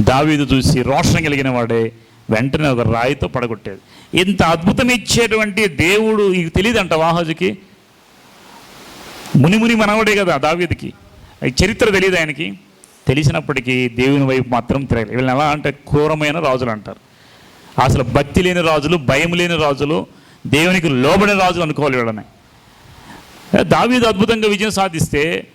దావీదు చూసి రోషం కలిగిన వాడే వెంటనే ఒక రాయితో పడగొట్టేది ఇంత అద్భుతం ఇచ్చేటువంటి దేవుడు ఇది తెలియదంట వాహజుకి? మునిముని మనవడే కదా దావీదుకి. చరిత్ర తెలియదు ఆయనకి? తెలిసినప్పటికీ దేవుని వైపు మాత్రం తిరగలేదు వీళ్ళని ఎలా అంటే క్రూరమైన రాజులు అంటారు. అసలు భక్తి లేని రాజులు భయం లేని రాజులు దేవునికి లోబడిన రాజులు అనుకోవాలి వీళ్ళని. దావీదు అద్భుతంగా విజయం సాధిస్తే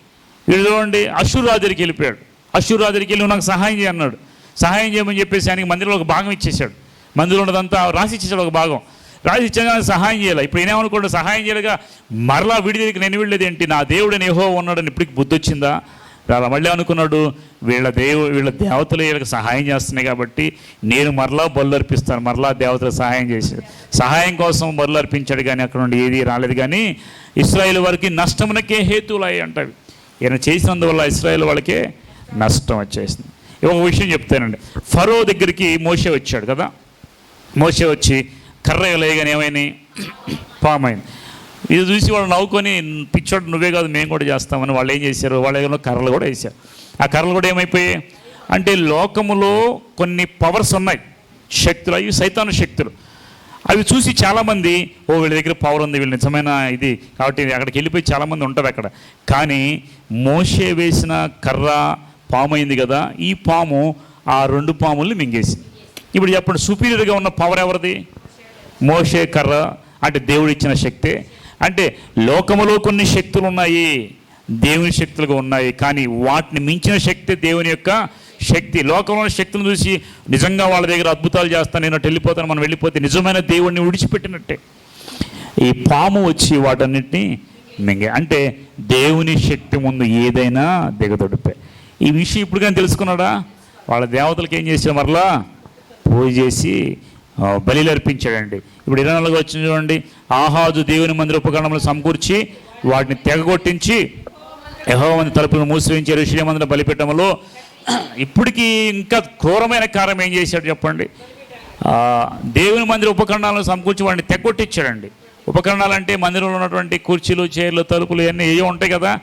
వీళ్ళు చూడండి అశ్షూర్ రాజు వెళ్ళిపోయాడు. అశ్షూర్ రాజు వెళ్ళి నాకు సహాయం చేయన్నాడు సహాయం చేయమని చెప్పేసి ఆయనకి మందిరంలో ఒక భాగం ఇచ్చేశాడు. మందిరంలో ఉన్నదంతా రాసి ఇచ్చేసాడు ఒక భాగం. రాజు ఇచ్చాక సహాయం చేయాలి. ఇప్పుడు నేనేమనుకోండి సహాయం చేయలేగా. మరలా వీడి దగ్గరికి నేను వెళ్ళేది ఏంటి? నా దేవుడు ఏహో ఉన్నాడని ఇప్పటికి బుద్ధి వచ్చిందా? రాలా మళ్ళీ అనుకున్నాడు వీళ్ళ దేవు వీళ్ళ దేవతలు వీళ్ళకి సహాయం చేస్తున్నాయి కాబట్టి నేను మరలా బలు అర్పిస్తాను మరలా దేవతలు సహాయం చేశాడు సహాయం కోసం బలు అర్పించాడు కానీ అక్కడ నుండి ఏది రాలేదు కానీ ఇస్రాయేల్ వారికి నష్టమునకే హేతువులు అయ్యి అంటవి. ఈయన చేసినందువల్ల ఇస్రాయేల్ వాళ్ళకే నష్టం వచ్చేసింది. ఒక విషయం చెప్తానండి. ఫరో దగ్గరికి మోసే వచ్చాడు కదా? మోసే వచ్చి కర్ర లేయగానే ఏమైనాయి పామైంది. ఇది చూసి వాళ్ళు నవ్వుకొని పిచ్చోడు నువ్వే కాదు మేము కూడా చేస్తామని వాళ్ళు ఏం చేశారు? వాళ్ళు ఏమో కర్రలు కూడా వేశారు. ఆ కర్రలు కూడా ఏమైపోయాయి? అంటే లోకములో కొన్ని పవర్స్ ఉన్నాయి. శక్తులు అవి సైతాను శక్తులు. అవి చూసి చాలామంది ఓ వీళ్ళ దగ్గర పవర్ ఉంది వీళ్ళు నిజమైన ఇది కాబట్టి అక్కడికి వెళ్ళిపోయి చాలామంది ఉంటారు అక్కడ. కానీ మోసే వేసిన కర్ర పాము అయింది కదా ఈ పాము ఆ రెండు పాముల్ని మింగేసింది. ఇప్పుడు చెప్పండి సుపీరియర్గా ఉన్న పవర్ ఎవరిది? మోషే కర్ర అంటే దేవుడు ఇచ్చిన శక్తే. అంటే లోకములో కొన్ని శక్తులు ఉన్నాయి దేవుని శక్తులుగా ఉన్నాయి కానీ వాటిని మించిన శక్తి దేవుని యొక్క శక్తి. లోకంలో శక్తులను చూసి నిజంగా వాళ్ళ దగ్గర అద్భుతాలు చేస్తాను నేను వెళ్ళిపోతాను మనం వెళ్ళిపోతే నిజమైన దేవుడిని విడిచిపెట్టినట్టే. ఈ పాము వచ్చి వాటన్నిటిని మింగే. అంటే దేవుని శక్తి ముందు ఏదైనా దిగదొడిపే ఈ విషయం ఇప్పుడు కానీ తెలుసుకున్నాడా? వాళ్ళ దేవతలకు ఏం చేశారు? మరలా పూజ చేసి ఆ, అర్పించాడండి ఇప్పుడు ఇరవై నాలుగు వచ్చిన చూడండి. ఆహాజు దేవుని మందిర ఉపకరణములు సమకూర్చి వాటిని తెగగొట్టించి యహోవని తలుపులను మూసివేయించి ఋషి మందిర బలిపెట్టములో ఇప్పటికీ ఇంకా క్రూరమైన కార్యం ఏం చేశాడు చెప్పండి. దేవుని మందిర ఉపకరణాలను సమకూర్చి వాడిని తెగొట్టించాడండి. ఉపకరణాలు అంటే మందిరంలో ఉన్నటువంటి కుర్చీలు చైర్లు తలుపులు ఇవన్నీ ఏవో ఉంటాయి కదా.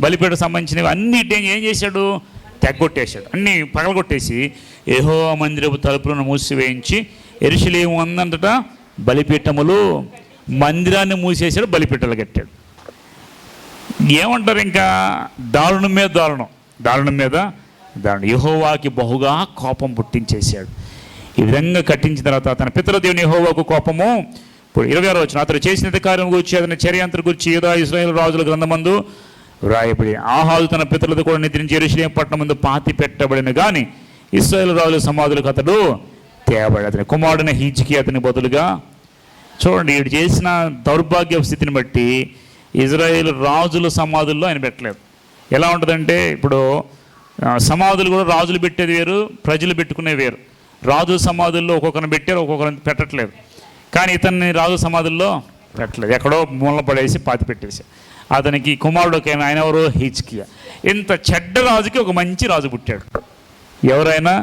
బలిపేట సంబంధించినవి అన్నిటిని ఏం చేశాడు? తెగొట్టేశాడు. అన్నీ పగలగొట్టేసి ఏహో మందిరపు తలుపులను మూసివేయించి ఎరుసలేము అందంతటా బలిపీఠములు మందిరాన్ని మూసేసాడు బలిపీఠాలు కట్టాడు. ఏమంటారు ఇంకా? దారుణం మీద దారుణం. దారుణం మీద దారుణం. యహోవాకి బహుగా కోపం పుట్టించేశాడు. ఈ విధంగా కట్టించిన తర్వాత తన పితల దేవుని యహోవాకు కోపము. ఇప్పుడు ఇరవై ఆరు వచ్చిన అతను చేసిన కార్యం గురించి అతని చర్యాంతర గురించి యూదా ఇస్రాయేల్ రాజుల గ్రంథమందు వ్రాయబడి ఆహాదు తన పితలతో కూడా నిద్రించి ఎరుషలేం పట్టణం ముందు పాతి పెట్టబడిన కానీ ఇస్రాయేల్ రాజుల సమాధులకు అతడు తేబడి అతని కుమారుడైన హీజ్కి అతని బదులుగా చూడండి వీడు చేసిన దౌర్భాగ్య స్థితిని బట్టి ఇజ్రాయేల్ రాజుల సమాధుల్లో ఆయన పెట్టలేదు. ఎలా ఉంటుందంటే ఇప్పుడు సమాధులు కూడా రాజులు పెట్టేది వేరు ప్రజలు పెట్టుకునే వేరు. రాజు సమాధుల్లో ఒక్కొక్కరిని పెట్టారు ఒక్కొక్కరిని పెట్టట్లేదు. కానీ ఇతన్ని రాజు సమాధుల్లో పెట్టలేదు. ఎక్కడో మూల పడేసి పాతి పెట్టేసి అతనికి కుమారుడు ఒక ఆయన ఎవరు? హిచ్కియా ఇంత చెడ్డ రాజుకి ఒక మంచి రాజు పుట్టాడు. ఎవరైనా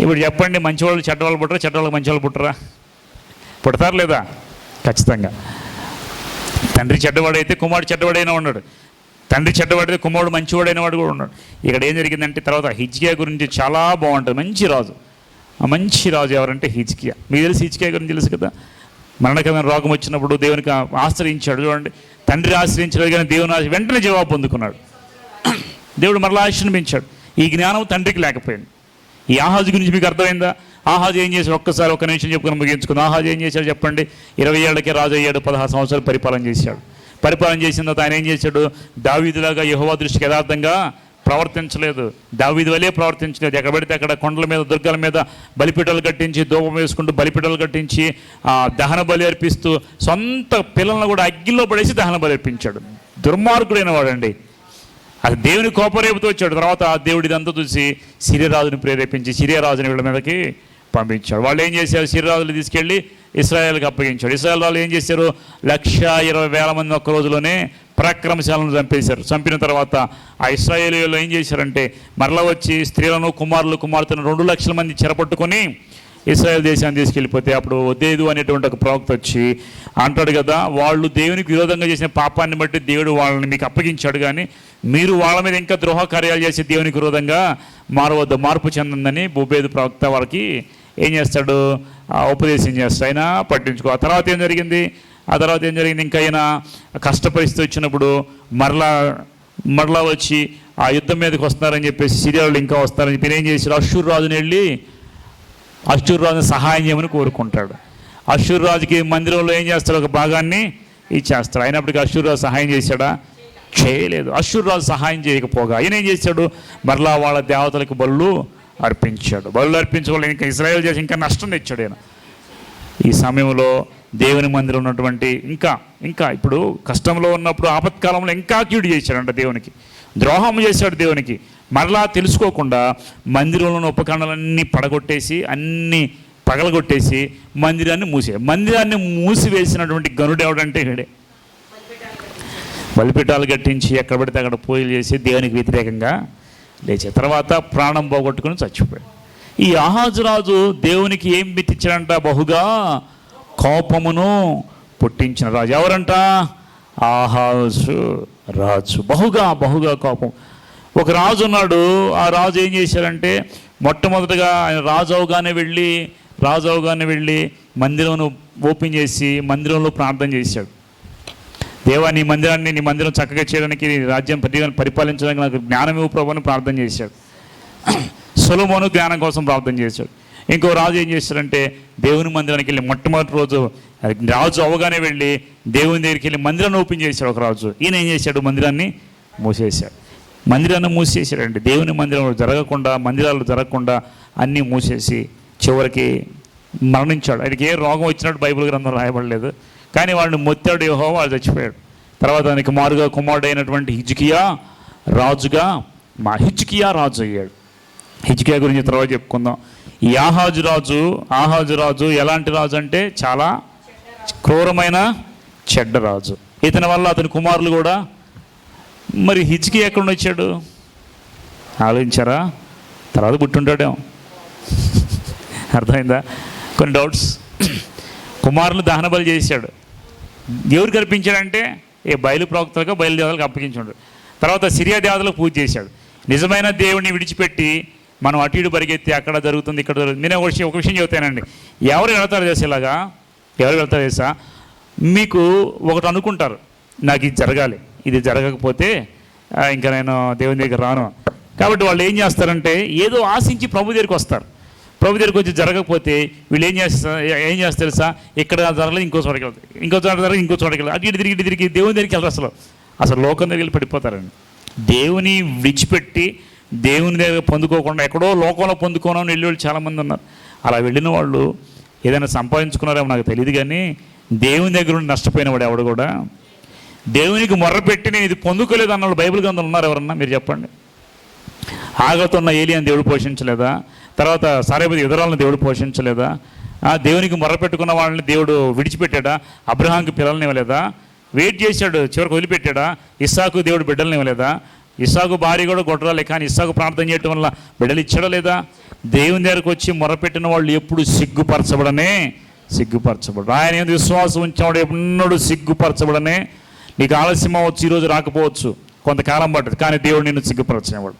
ఇప్పుడు చెప్పండి మంచివాళ్ళు చెడ్డవాళ్ళు చెడ్డ వాళ్ళు పుట్టరా చెడ్డ మంచివాళ్ళు మంచి వాళ్ళు పుట్టరా? పుడతారు లేదా? ఖచ్చితంగా. తండ్రి చెడ్డవాడైతే కుమారుడు చెడ్డవాడైనా ఉన్నాడు. తండ్రి చెడ్డవాడితే కుమారుడు మంచివాడైన వాడు కూడా ఉన్నాడు. ఇక్కడ ఏం జరిగిందంటే తర్వాత హిజ్కియా గురించి చాలా బాగుంటుంది. మంచి రాజు. మంచి రాజు ఎవరంటే హిజ్కియా. మీకు తెలిసి హిజ్కియా గురించి తెలుసు కదా? మరణకమైన రోగం వచ్చినప్పుడు దేవునికి ఆశ్రయించాడు. చూడండి తండ్రి ఆశ్రయించాడు కానీ దేవుని ఆశ వెంటనే జవాబు పొందుకున్నాడు. దేవుడు మరలా ఆశ్రమించాడు ఈ జ్ఞానం తండ్రికి లేకపోయింది. ఈ ఆహాజు గురించి మీకు అర్థమైందా? ఆహాజు ఏం చేసి ఒక్కసారి ఒక్క నిమిషం చెప్పుకుని ముగించుకుంది. ఆహాజు ఏం చేశాడు చెప్పండి? ఇరవై ఏళ్ళకే రాజు అయ్యాడు పదహారు సంవత్సరాలు పరిపాలన చేశాడు. పరిపాలన చేసిన తర్వాత ఆయన ఏం చేశాడు? దావీదులాగా యహోవా దృష్టికి యథార్థంగా ప్రవర్తించలేదు. దావీది వలే ప్రవర్తించలేదు. ఎక్కడ పడితే అక్కడ కొండల మీద దుర్గాల మీద బలిపీటలు కట్టించి ధూపం వేసుకుంటూ బలిపీటలు కట్టించి దహన బలి అర్పిస్తూ సొంత పిల్లలను కూడా అగ్గిలో పడేసి దహన బలి అర్పించాడు. దుర్మార్గుడైన వాడండి. అది దేవుని కోపరేపుతో వచ్చాడు. తర్వాత ఆ దేవుడి ఇదంతా చూసి సిరియరాజుని ప్రేరేపించి సిరియరాజుని వీళ్ళ మీదకి పంపించాడు. వాళ్ళు ఏం చేశారు? సిరియరాజులు తీసుకెళ్ళి ఇస్రాయల్కి అప్పగించాడు. ఇస్రాయల్ వాళ్ళు ఏం చేశారు? లక్ష ఇరవై వేల మంది ఒక్క రోజులోనే పరాక్రమశాలను చంపేశారు. చంపిన తర్వాత ఆ ఇస్రాయేలీలు ఏం చేశారంటే మరలా వచ్చి స్త్రీలను కుమారులు కుమార్తెను రెండు లక్షల మంది చెరపట్టుకొని ఇస్రాయల్ దేశాన్ని తీసుకెళ్ళిపోతే అప్పుడు వద్దేదు అనేటువంటి ఒక ప్రవక్త వచ్చి అంటాడు కదా వాళ్ళు దేవునికి విరోధంగా చేసిన పాపాన్ని బట్టి దేవుడు వాళ్ళని మీకు అప్పగించాడు కానీ మీరు వాళ్ళ మీద ఇంకా ద్రోహ కార్యాలు చేసి దేవునికి విరోధంగా మారవద్దు మార్పు చెందందని భూపేదు ప్రవక్త వాళ్ళకి ఏం చేస్తాడు? ఆ ఉపదేశం చేస్తాడు. అయినా పట్టించుకో. ఆ తర్వాత ఏం జరిగింది? ఆ తర్వాత ఏం జరిగింది? ఇంకా అయినా కష్ట పరిస్థితి వచ్చినప్పుడు మరలా మరలా వచ్చి ఆ యుద్ధం మీదకి వస్తున్నారని చెప్పేసి సిరియాలు ఇంకా వస్తారని చెప్పి ఏం చేశారు అశ్వర్ రాజుని వెళ్ళి అశ్షూర్ సహాయం చేయమని కోరుకుంటాడు. అశ్షూర్ రాజుకి మందిరంలో ఏం చేస్తాడు? ఒక భాగాన్ని ఇచ్చేస్తాడు. అయినప్పటికీ అశ్షూర్ రాజు సహాయం చేశాడా? చేయలేదు. అశ్వరాజు రాజు సహాయం చేయకపోగా ఆయన ఏం చేశాడు? మరలా వాళ్ళ దేవతలకు బళ్ళు అర్పించాడు. బళ్ళు అర్పించుకోవాలి ఇంకా ఇజ్రాయెల్ చేసి ఇంకా నష్టం తెచ్చాడు ఆయన ఈ సమయంలో దేవుని మందిరం ఉన్నటువంటి ఇంకా ఇంకా ఇప్పుడు కష్టంలో ఉన్నప్పుడు ఆపత్కాలంలో ఇంకా కీడు చేశాడంట దేవునికి. ద్రోహం చేశాడు దేవునికి. మరలా తెలుసుకోకుండా మందిరంలో ఉన్న ఉపకరణాలన్నీ పడగొట్టేసి అన్నీ పగలగొట్టేసి మందిరాన్ని మూసే మందిరాన్ని మూసివేసినటువంటి గనుడు ఎవడంటే ఇక్కడే బలిపీఠాలు కట్టించి ఎక్కడ పడితే అక్కడ పూజలు చేసి దేవునికి వ్యతిరేకంగా లేచే తర్వాత ప్రాణం పోగొట్టుకుని చచ్చిపోయాడు. ఈ ఆహాజురాజు దేవునికి ఏం మెత్తించాడంట బహుగా కోపమును పుట్టించిన రాజు ఎవరంట? ఆహాజు రాజు. బహుగా బహుగా కోపం. ఒక రాజు ఉన్నాడు. ఆ రాజు ఏం చేశాడంటే మొట్టమొదటగా ఆయన రాజు అవగానే వెళ్ళి రాజు అవగానే వెళ్ళి మందిరంను ఓపెన్ చేసి మందిరంలో ప్రార్థన చేశాడు. దేవా నీ మందిరాన్ని నీ మందిరం చక్కగా చేయడానికి నీ రాజ్యం పరి పరిపాలించడానికి నాకు జ్ఞానం ఇవ్వు ప్రభు అని ప్రార్థన చేశాడు. సులభను జ్ఞానం కోసం ప్రార్థన చేశాడు. ఇంకో రాజు ఏం చేశాడంటే దేవుని మందిరానికి వెళ్ళి మొట్టమొదటి రోజు రాజు అవగానే వెళ్ళి దేవుని దగ్గరికి వెళ్ళి మందిరాన్ని ఓపెన్ చేశాడు ఒక రాజు. ఈయన ఏం చేశాడు? మందిరాన్ని మూసేశాడు. మందిరాన్ని మూసేసాడండి దేవుని మందిరంలో జరగకుండా మందిరాలు జరగకుండా అన్నీ మూసేసి చివరికి మరణించాడు. ఆయనకి ఏ రోగం వచ్చినట్టు బైబిల్ గ్రంథం రాయబడలేదు. కానీ వాడిని మొత్తాడు యోహో వాడు చచ్చిపోయాడు. తర్వాత ఆయనకి మారుగా కుమారుడు అయినటువంటి హిజ్కియా రాజుగా మా హిజ్కియా రాజు అయ్యాడు. హిజ్కియా గురించి తర్వాత చెప్పుకుందాం. ఈ ఆహాజు రాజు ఆహాజు రాజు ఎలాంటి రాజు అంటే చాలా క్రూరమైన చెడ్డ రాజు. ఇతని వల్ల అతని కుమారులు కూడా మరి హిజ్కి ఎక్కడ వచ్చాడు? ఆలోచించారా? తర్వాత పుట్టుంటాడేమో. అర్థమైందా? కొన్ని డౌట్స్. కుమారులు దహన బలి చేశాడు. ఎవరు కల్పించాడంటే ఏ బయలు ప్రవక్తలకు బయలు దేవతలకు అప్పగించాడు. తర్వాత సిరియా దేవతలకు పూజ చేశాడు. నిజమైన దేవుడిని విడిచిపెట్టి మనం అటు ఇటు పరిగెత్తి అక్కడ జరుగుతుంది ఇక్కడ జరుగుతుంది. నేను ఒక విషయం ఒక విషయం చెబుతానండి. ఎవరు వెళతారు చేసి ఇలాగా ఎవరు వెళ్తారు చేసా మీకు ఒకటి అనుకుంటారు. నాకు ఇది జరగాలి. ఇది జరగకపోతే ఇంకా నేను దేవుని దగ్గర రాను. కాబట్టి వాళ్ళు ఏం చేస్తారంటే ఏదో ఆశించి ప్రభు దగ్గరికి వస్తారు. ప్రభు దగ్గరికి వచ్చి జరగకపోతే వీళ్ళు ఏం చేస్తారు ఏం చేస్తారు తెలుసా? ఇక్కడ జరగలేదు ఇంకో చోటకి వెళ్తారు. ఇంకో చోట జరగదు ఇంకో చోటకి వెళ్ళదు అటు ఇటు తిరిగి ఇటు తిరిగి దేవుని దగ్గరికి వెళ్ళరు అసలు. అసలు లోకం దగ్గర వెళ్ళి పడిపోతారండి. దేవుని విడిచిపెట్టి దేవుని దగ్గర పొందుకోకుండా ఎక్కడో లోకంలో పొందుకోనని వెళ్ళి వాళ్ళు చాలామంది ఉన్నారు. అలా వెళ్ళిన వాళ్ళు ఏదైనా సంపాదించుకున్నారేమో నాకు తెలియదు కానీ దేవుని దగ్గర నుండి నష్టపోయిన వాడు ఎవడు కూడా దేవునికి మొర్రపెట్టి నేను ఇది పొందుకోలేదు అన్న వాళ్ళు బైబిల్ గ్రంథంలో ఉన్నారు ఎవరన్నా? మీరు చెప్పండి. ఆగతున్న ఏలియన్ దేవుడు పోషించలేదా? తర్వాత సారేపతి ఎదురాలను దేవుడు పోషించలేదా? ఆ దేవునికి మొర్రపెట్టుకున్న వాళ్ళని దేవుడు విడిచిపెట్టాడా? అబ్రహాంకి పిల్లల్ని ఇవ్వలేదా? వెయిట్ చేశాడు చివరికి వదిలిపెట్టాడా? ఇస్సాకు దేవుడు బిడ్డల్ని ఇవ్వలేదా? ఇస్సాకు భార్య కూడా గొడ్రాలే కానీ ఇస్సాకు ప్రార్థన చేయటం వల్ల బిడ్డలు ఇచ్చాడా లేదా? దేవుని దగ్గరకు వచ్చి మొరపెట్టిన వాళ్ళు ఎప్పుడు సిగ్గుపరచబడనే సిగ్గుపరచబడు ఆయన ఏంది విశ్వాసం ఉంచేవాడు ఎన్నడూ సిగ్గుపరచబడనే నీకు ఆలస్యం అవ్వచ్చు ఈరోజు రాకపోవచ్చు. కొంతకాలం పట్టదు కానీ దేవుడు నిన్ను సిగ్గుపరచేవాడు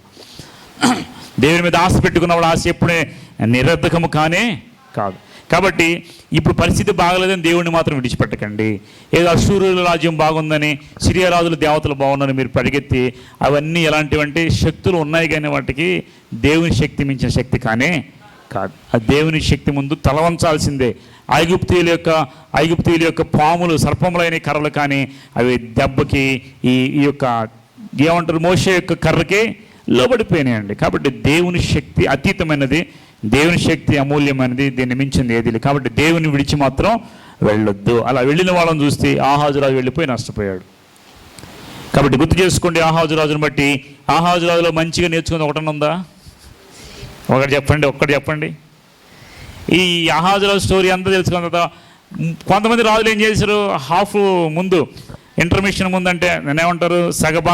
దేవుని మీద ఆశ పెట్టుకున్నవాడు ఆశ ఎప్పుడే నిరర్ధకము కానే కాదు. కాబట్టి ఇప్పుడు పరిస్థితి బాగలేదని దేవుడిని మాత్రం విడిచిపెట్టకండి. ఏదో అసూర్యుల రాజ్యం బాగుందని సిరియరాజుల దేవతలు బాగుందని మీరు పరిగెత్తి అవన్నీ ఎలాంటివంటే శక్తులు ఉన్నాయి కానీ వాటికి దేవుని శక్తి మించిన శక్తి కానే కాదు. ఆ దేవుని శక్తి ముందు తలవంచాల్సిందే. ఐగుప్తీయుల యొక్క ఐగుప్తీయుల యొక్క పాములు సర్పములైన కర్రలు కానీ అవి దెబ్బకి ఈ ఈ యొక్క ఏమంటారు మోసే యొక్క కర్రకి లోబడిపోయినాయండి. కాబట్టి దేవుని శక్తి అతీతమైనది. దేవుని శక్తి అమూల్యమైనది. దీన్ని మించింది ఏది కాబట్టి దేవుని విడిచి మాత్రం వెళ్ళొద్దు. అలా వెళ్ళిన వాళ్ళని చూస్తే ఆహాజురాజు వెళ్ళిపోయి నష్టపోయాడు. కాబట్టి గుర్తు చేసుకోండి ఆహాజురాజును బట్టి. ఆహాజురాజులో మంచిగా నేర్చుకుంది ఒకటనుందా ఒకటి చెప్పండి ఒక్కటి చెప్పండి. ఈ ఆహాజురాజు స్టోరీ అంతా తెలుసుకున్న తర్వాత కొంతమంది రాజులు ఏం చేశారు? హాఫ్ ముందు ఇంటర్మిషన్ ముందంటే నేనేమంటారు? సగభా